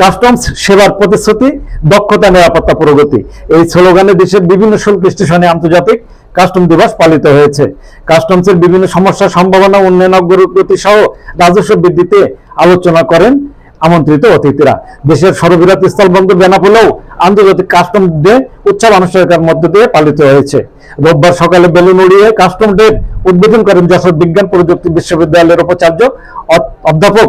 Customs সেবার প্রতিশ্রুতি, দক্ষতা, নিরাপত্তা, প্রগতি। এই স্লোগানে দেশের বিভিন্ন শুল্ক স্টেশনে আন্তর্জাতিক কাস্টম দিবস পালিত হয়েছে। কাস্টমসের বিভিন্ন সমস্যা, সম্ভাবনা, উন্নয়ন, অগ্রগতি সহ রাজস্ব বৃদ্ধিতে আলোচনা করেন আমন্ত্রিত অতিথিরা। দেশের সর্ববৃহৎ স্থলবন্দর বেনাপোলেও আন্তর্জাতিক কাস্টম ডে উৎসব আনুষ্ঠানিকতার মধ্য দিয়ে পালিত হয়েছে। রোববার সকালে বেলুন উড়িয়ে কাস্টম ডে উদ্বোধন করেন যশোর বিজ্ঞান প্রযুক্তি বিশ্ববিদ্যালয়ের উপাচার্য অধ্যাপক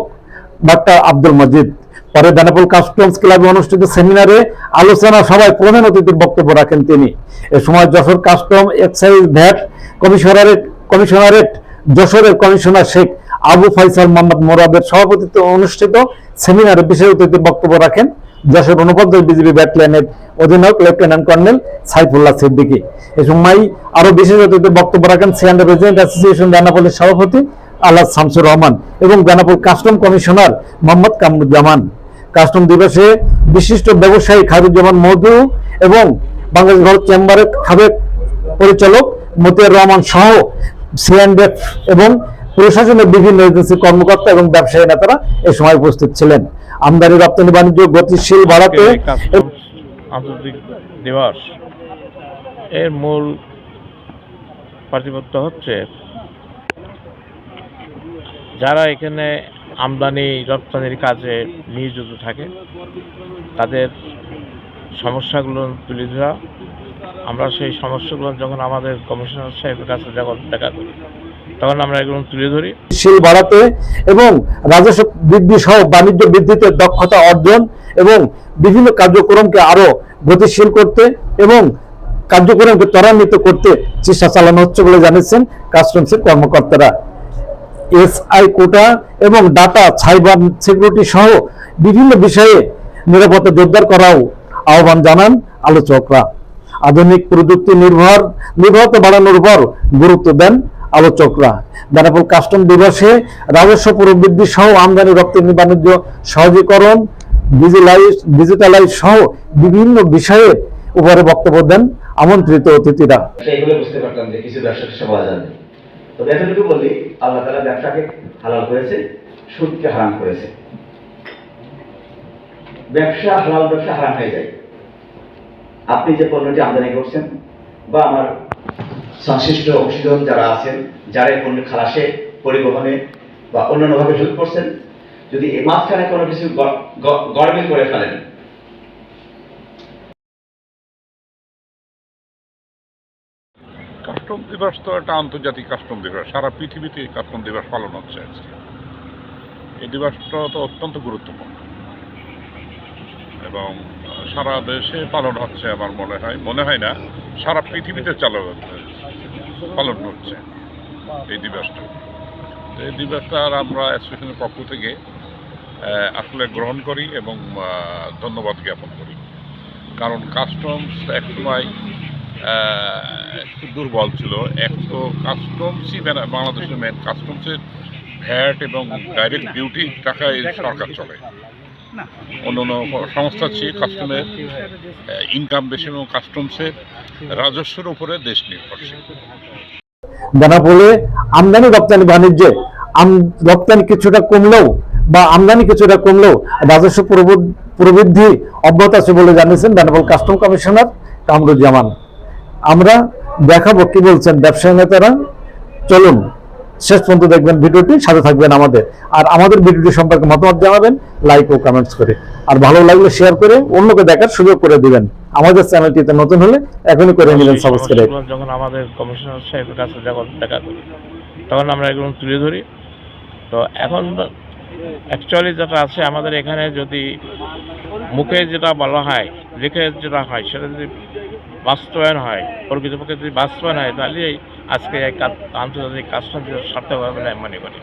ডক্টর আব্দুল মজিদ। পরে বেনাপোল কাস্টমস ক্লাবে অনুষ্ঠিত সেমিনারে আলোচনা সভায় প্রধান অতিথির বক্তব্য রাখেন তিনি। এ সময় Jessore custom excise VAT commissionerate commissionerate যশোরের কমিশনার শেখ আবু ফয়সাল মোহাম্মদ মোরাদের সভাপতিত্বে অনুষ্ঠিত সেমিনারে বিশেষ অতিথির বক্তব্য রাখেন যশোর অনুপদ্র বিজিবি ব্যাটালিয়নের অধিনায়ক লেফটেন্যান্ট কর্নেল সাইফুল্লাহ সিদ্দিকী। এ সময় আরও বিশেষ অতিথির বক্তব্য রাখেন সিয়ান্ডা রেজিডেন্ট অ্যাসোসিয়েশন বেনাপোলের সভাপতি আল্লাহ শামসুর রহমান এবং Benapole custom commissioner Mohammad Kamruzzaman. Custom দিবসে বিশিষ্ট ব্যবসায়ী খায়রুজ্জামান মধু এবং বাংলাদেশ ভারত চেম্বারের সাবেক পরিচালক মতিয়ার রহমান সহ সিএনডেফ এবং প্রশাসনের বিভিন্ন এজেন্সির কর্মকর্তা এবং ব্যবসায়ী নেতারা এই সময় উপস্থিত ছিলেন। আমদানি রপ্তানি বাণিজ্য গতিশীল বাড়াতে আন্তর্জাতিক দিবস এর মূল পার্টিপত্য হচ্ছে যারা এখানে আমদানি রপ্তানির কাজে নিয়োজিত থাকে। তাদের সমস্যাগুলো তুলে ধরা। আমরা সেই সমস্যাগুলো যখন আমাদের কমিশনার সাহেবের কাছে যখন দেখা করি, তখন আমরা এগুলো তুলে ধরি। শিল বাড়াতে এবং রাজস্ব বৃদ্ধি সহ বাণিজ্য বৃদ্ধিতে দক্ষতা অর্জন এবং বিভিন্ন কার্যক্রমকে আরও গতিশীল করতে এবং কার্যক্রমকে ত্বরান্বিত করতে চেষ্টা চালানো হচ্ছে বলে জানিয়েছেন কাস্টমসের কর্মকর্তারা। এসআই কোটা এবং ডাটা, সাইবার সিকিউরিটি সহ বিভিন্ন বিষয়ে নিরাপত্তা জোরদার করাও আহ্বান জানান আলোচকরা। আধুনিক প্রযুক্তি নির্ভর, নির্ভরতা বাড়ানোর উপর গুরুত্ব দেন আলোচকরা। বেনাপোল কাস্টম দিবসে রাজস্ব প্রবৃদ্ধি সহ আমদানি, রপ্তানি, বাণিজ্য, সহজীকরণ ডিজিটালাইজ ডিজিটালাইজ সহ বিভিন্ন বিষয়ে উপরে বক্তব্য দেন আমন্ত্রিত অতিথিরা। বুঝতে পারতাম যে কিছু ব্যবসা ট্যাবসা তো এতটুকু বললি আল্লাহ তালা ব্যবসাকে হালাল করেছে, সুদকে হারাম করেছে। ব্যবসা হালাল, ব্যবসা হারাম হয়ে যায়। আপনি যে পণ্যটি আমদানি করছেন বা আমার সংশ্লিষ্ট অংশীজন যারা আছেন যারা এই পণ্য খালাসে, পরিবহনে বা অন্যান্যভাবে সুদ করছেন, যদি এই মাঝখানে কোনো কিছু গ- গ- গড়মিল করে ফেলেন কাস্টম দিবস তো একটা আন্তর্জাতিক কাস্টম দিবস, সারা পৃথিবীতে কাস্টম দিবস পালন হচ্ছে আজকে। এই দিবসটা তো অত্যন্ত গুরুত্বপূর্ণ। এবং সারা দেশে পালন হচ্ছে আমার মনে হয় মনে হয় না, সারা পৃথিবীতে চালু পালন হচ্ছে এই দিবসটা। এই দিবসটা আর আমরা অ্যাসোসিয়েশনের পক্ষ থেকে আসলে গ্রহণ করি এবং ধন্যবাদ জ্ঞাপন করি। কারণ কাস্টমস একসময় একটু দুর্বল ছিল। এক তো কাস্টমসই বাংলাদেশের মেন কাস্টমসের ভ্যাট এবং ডাইরেক্ট ডিউটি টাকায় সরকার চলে। অন্য অন্য সংস্থা চেয়ে কাস্টমের ইনকাম বেশি এবং কাস্টমসের রাজস্বের উপরে দেশ নির্ভরশীল। বেনাপোলে আমদানি রপ্তানি বাণিজ্যে আম- রপ্তানি কিছুটা কমলেও বা আমদানি কিছুটা কমলেও রাজস্ব প্রবৃ- প্রবৃদ্ধি অব্যাহত আছে বলে জানিয়েছেন বেনাপোল কাস্টম কমিশনার কামরুজ্জামান। আমরা দেখাবো কি বলছেন ব্যবসায়ী নেতারা। চলুন শেষ পর্যন্ত দেখবেন ভিডিওটি সাথে থাকবেন আমাদের। আর আমাদের ভিডিওটি সম্পর্কে মতামত জানাবেন লাইক ও কমেন্টস করে। আর ভালো লাগলে শেয়ার করে অন্যকে দেখার সুযোগ করে দিবেন। আমাদের চ্যানেলটিতে নতুন হলে এখনই করে নেবেন সাবস্ক্রাইব যখন আমাদের কমিশনার সাহেবের কাছে যখন দেখা করি তখন আমরা এগুলো তুলে ধরি। তো এখন অ্যাকচুয়ালি যেটা আছে, আমাদের এখানে যদি মুখে যেটা বলা হয়, লিখে যেটা হয়, সেটা যদি বাস্তবায়ন হয়, প্রকৃতপক্ষে যদি বাস্তবায়ন হয়, তাহলে আজকে এক আন্তর্জাতিক কাজটা সার্থক হবে বলে আমি মনে করি।